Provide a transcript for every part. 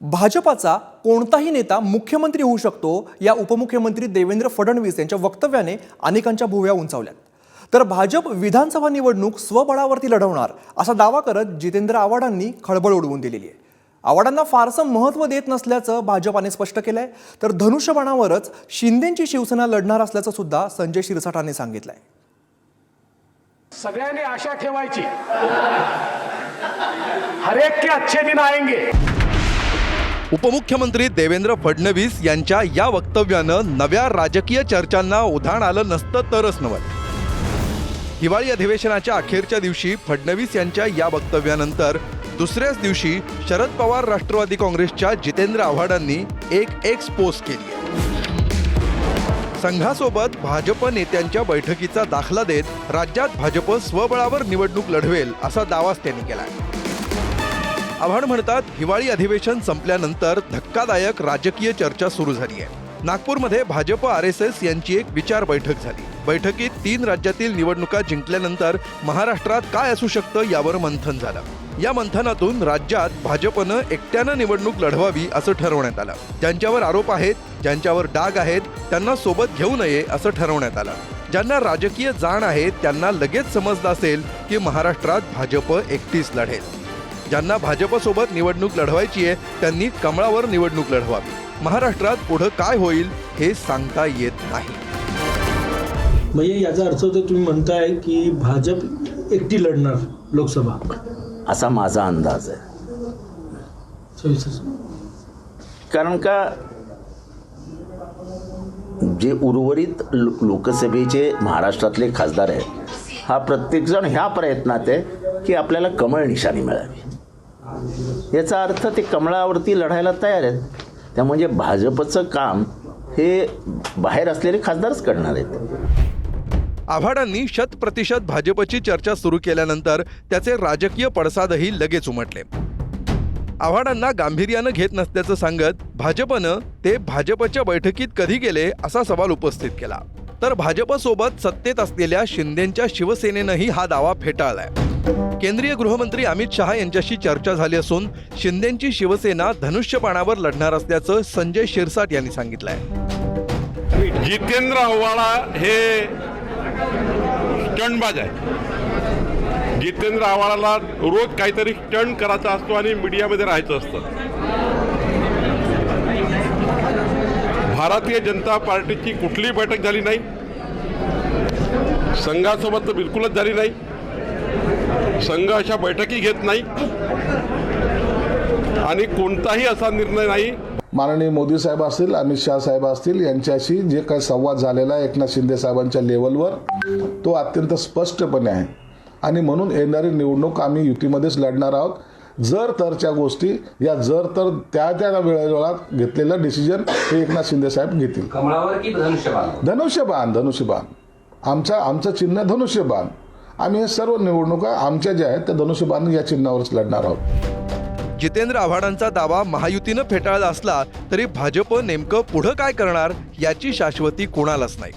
भाजपाचा कोणताही नेता मुख्यमंत्री होऊ शकतो या उपमुख्यमंत्री देवेंद्र फडणवीस यांच्या वक्तव्याने अनेकांच्या भुव्या उंचावल्यात. तर भाजप विधानसभा निवडणूक स्वबळावरती लढवणार असा दावा करत जितेंद्र आव्हाडांनी खळबळ उडवून दिलेली आहे. आव्हाडांना फारसं महत्त्व देत नसल्याचं भाजपाने स्पष्ट केलंय तर धनुष्यबाणावरच शिंदेची शिवसेना लढणार असल्याचं सुद्धा संजय शिरसाटांनी सांगितलंय. सगळ्यांनी आशा ठेवायची. हरेक के अच्छे दिन आएंगे. उपमुख्यमंत्री देवेंद्र फडणवीस यांच्या या वक्तव्यानं नव्या राजकीय चर्चांना उधाण आलं नसतं तरच नवल हिवाळी अधिवेशनाच्या अखेरच्या दिवशी फडणवीस यांच्या या वक्तव्यानंतर दुसऱ्याच दिवशी शरद पवार राष्ट्रवादी काँग्रेसच्या जितेंद्र आव्हाडांनी एक एक्स पोस्ट केली संघासोबत भाजप नेत्यांच्या बैठकीचा दाखला देत राज्यात भाजप स्वबळावर निवडणूक लढवेल असा दावाच त्यांनी केला आव्हाड म्हणतात हिवाळी अधिवेशन संपल्यानंतर धक्कादायक राजकीय चर्चा सुरू झाली आहे. नागपूरमध्ये भाजप आर एस एस यांची एक विचार बैठक झाली. बैठकीत तीन राज्यातील निवडणुका जिंकल्यानंतर महाराष्ट्रात काय असू शकतं यावर मंथन झालं. या मंथनातून राज्यात भाजपनं एकट्यानं निवडणूक लढवावी असं ठरवण्यात आलं. ज्यांच्यावर आरोप आहेत ज्यांच्यावर डाग आहेत त्यांना सोबत घेऊ नये असं ठरवण्यात आलं. ज्यांना राजकीय जाण आहे त्यांना लगेच समजलं असेल की महाराष्ट्रात भाजप एकटीच लढेल. ज्यांना भाजपसोबत निवडणूक लढवायची आहे त्यांनी कमळावर निवडणूक लढवावी. महाराष्ट्रात पुढं काय होईल हे सांगता येत नाही. म्हणजे याचा अर्थ तर तुम्ही म्हणताय की भाजप एकटी लढणार लोकसभा. असा माझा अंदाज आहे. कारण का? जे उर्वरित लोकसभेचे महाराष्ट्रातले खासदार आहेत हा प्रत्येकजण ह्या प्रयत्नात आहे की आपल्याला कमळ निशाणी मिळावी. याचा अर्थ ते कमळावरती लढायला तयार आहेत. त्यामुळे म्हणजे भाजपचं काम हे बाहेर असलेले खासदारच करणार आहेत. आव्हाडांनी शत प्रतिशत भाजपची चर्चा सुरू केल्यानंतर त्याचे राजकीय पडसादही लगेच उमटले. आव्हाडांना गांभीर्यानं घेत नसल्याचं सांगत भाजपनं ते भाजपच्या बैठकीत कधी गेले असा सवाल उपस्थित केला. तर भाजपसोबत सत्तेत असलेल्या शिंदेच्या शिवसेनेनंही हा दावा फेटाळलाय. केंद्रीय गृहमंत्री अमित शहा यांच्याशी चर्चा झाली असून शिंदेची शिवसेना धनुष्यबाणावर लढणार असल्याचं संजय शिरसाट यांनी सांगितलंय. जितेंद्र आव्हाडा हे स्टंटबाज आहे जितेंद्र आव्हाडाला रोज काहीतरी स्टंट करायचा असतो आणि मीडियामध्ये राहायचं असतं. भारतीय जनता पार्टीची कुठलीही बैठक झाली नाही. संघासोबत तर बिलकुलच झाली नाही. संघ अशा बैठकी घेत नाही आणि कोणताही असा निर्णय नाही. माननीय मोदी साहेब असतील अमित शहा साहेब असतील यांच्याशी जे काही संवाद झालेला आहे एकनाथ शिंदे साहेबांच्या लेवलवर तो अत्यंत स्पष्टपणे आहे. आणि म्हणून येणारी निवडणूक आम्ही युतीमध्येच लढणार आहोत. जर तरच्या गोष्टी या जर तर त्या त्या वेळेला घेतलेलं डिसिजन हे एकनाथ शिंदे साहेब घेतील. कमळावर की धनुष्यबाण? धनुष्यबाण धनुष्यबाण. आमचा आमचं चिन्ह धनुष्यबाण. आम्ही सर्व निवडणुका आमच्या ज्या आहेत त्या धनुष्यबाण या चिन्हावरच लढणार आहोत. जितेंद्र आव्हाडांचा दावा महायुतीनं फेटाळला असला तरी भाजप नेमकं पुढं काय करणार याची शाश्वती कोणालाच नाही.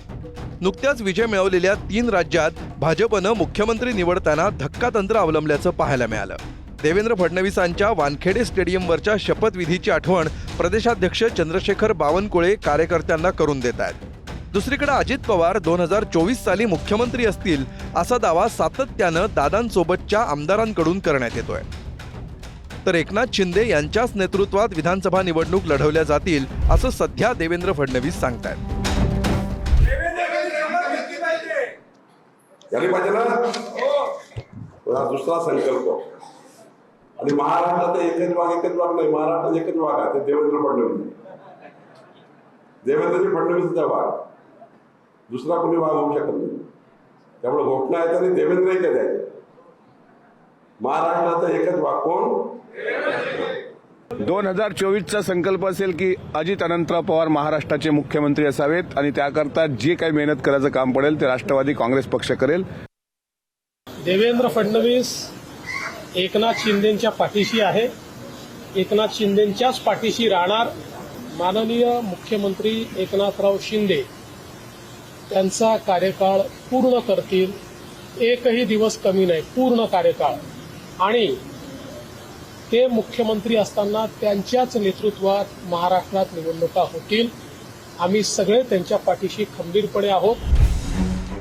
नुकत्याच विजय मिळवलेल्या तीन राज्यात भाजपनं मुख्यमंत्री निवडताना धक्कातंत्र अवलंबल्याचं पाहायला मिळालं. देवेंद्र फडणवीसांच्या वानखेडे स्टेडियमवरच्या शपथविधीची आठवण प्रदेशाध्यक्ष चंद्रशेखर बावनकुळे कार्यकर्त्यांना करून देत आहेत. दुसरीकडे अजित पवार दोन हजार चोवीस साली मुख्यमंत्री असतील असा दावा सातत्यानं दादांसोबतच्या आमदारांकडून करण्यात येतोय. तर एकनाथ शिंदे यांच्याच नेतृत्वात विधानसभा निवडणूक लढवल्या जातील असं सध्या देवेंद्र फडणवीस सांगतायत. हो. दुसरा संकल्प. आणि महाराष्ट्रात एकच भाग एकच भाग नाही महाराष्ट्रात एकच भाग आहे ते देवेंद्र फडणवीस. देवेंद्रजी फडणवीसचा भाग दुसरा कोणी भाग होऊ शकत नाही. त्यामुळे घोषणा आहे आणि देवेंद्र एकच आहे महाराष्ट्राचा एकच भाग कोण दोन हजार चोवीसचा संकल्प असेल की अजित अनंतराव पवार महाराष्ट्राचे मुख्यमंत्री असावेत आणि त्याकरता जे काही मेहनत करायचं काम पडेल ते राष्ट्रवादी काँग्रेस पक्ष करेल. देवेंद्र फडणवीस एकनाथ शिंदेच्या पाठीशी आहे. एकनाथ शिंदेच्याच पाठीशी राहणार माननीय मुख्यमंत्री एकनाथराव शिंदे. त्यांचा कार्यकाळ पूर्ण करतील. एकही दिवस कमी नाही पूर्ण कार्यकाळ. आणि ते मुख्यमंत्री असताना त्यांच्याच नेतृत्वात महाराष्ट्रात निवडणुका होतील. आम्ही सगळे त्यांच्या पाठीशी खंबीरपणे आहोत.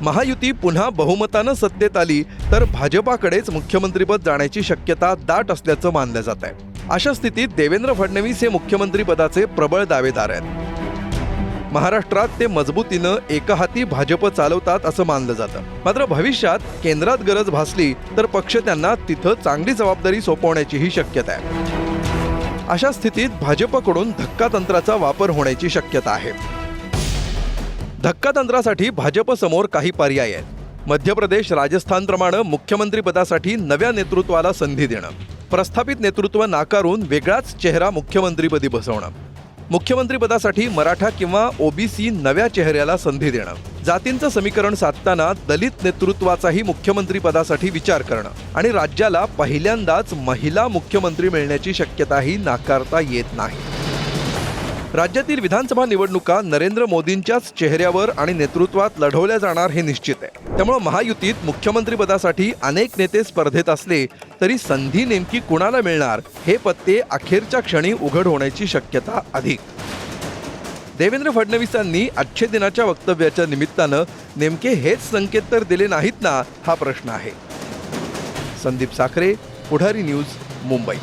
महायुती पुन्हा बहुमतानं सत्तेत आली तर भाजपाकडेच मुख्यमंत्रीपद जाण्याची शक्यता दाट असल्याचं मानलं जात आहे अशा स्थितीत देवेंद्र फडणवीस हे मुख्यमंत्रीपदाचे प्रबळ दावेदार आहेत. महाराष्ट्रात ते मजबूतीनं एकाहाती भाजप चालवतात असं मानलं जातं. मात्र भविष्यात केंद्रात गरज भासली तर पक्ष त्यांना तिथं चांगली जबाबदारी सोपवण्याचीही शक्यता आहे. अशा स्थितीत भाजपकडून धक्कातंत्राचा वापर होण्याची शक्यता आहे. धक्का तंत्रासाठी भाजपसमोर काही पर्याय आहेत. मध्य प्रदेश राजस्थानप्रमाणे मुख्यमंत्रीपदासाठी नव्या नेतृत्वाला संधी देणं. प्रस्थापित नेतृत्व नाकारून वेगळाच चेहरा मुख्यमंत्रीपदी बसवणं. मुख्यमंत्रीपदासाठी मराठा किंवा ओबीसी नव्या चेहऱ्याला संधी देणं. जातींचं समीकरण साधताना दलित नेतृत्वाचाही मुख्यमंत्रीपदासाठी विचार करणं. आणि राज्याला पहिल्यांदाच महिला मुख्यमंत्री मिळण्याची शक्यताही नाकारता येत नाही. राज्यातील विधानसभा निवडणुका नरेंद्र मोदींच्याच चेहऱ्यावर आणि नेतृत्वात लढवल्या जाणार हे निश्चित आहे. त्यामुळे महायुतीत मुख्यमंत्रीपदासाठी अनेक नेते स्पर्धेत असले तरी संधी नेमकी कुणाला मिळणार हे पत्ते अखेरच्या क्षणी उघड होण्याची शक्यता अधिक. देवेंद्र फडणवीसांनी आजच्या दिनाच्या वक्तव्याच्या निमित्तानं नेमके हेच संकेत तर दिले नाहीत ना हा प्रश्न आहे. संदीप साखरे पुढारी न्यूज मुंबई.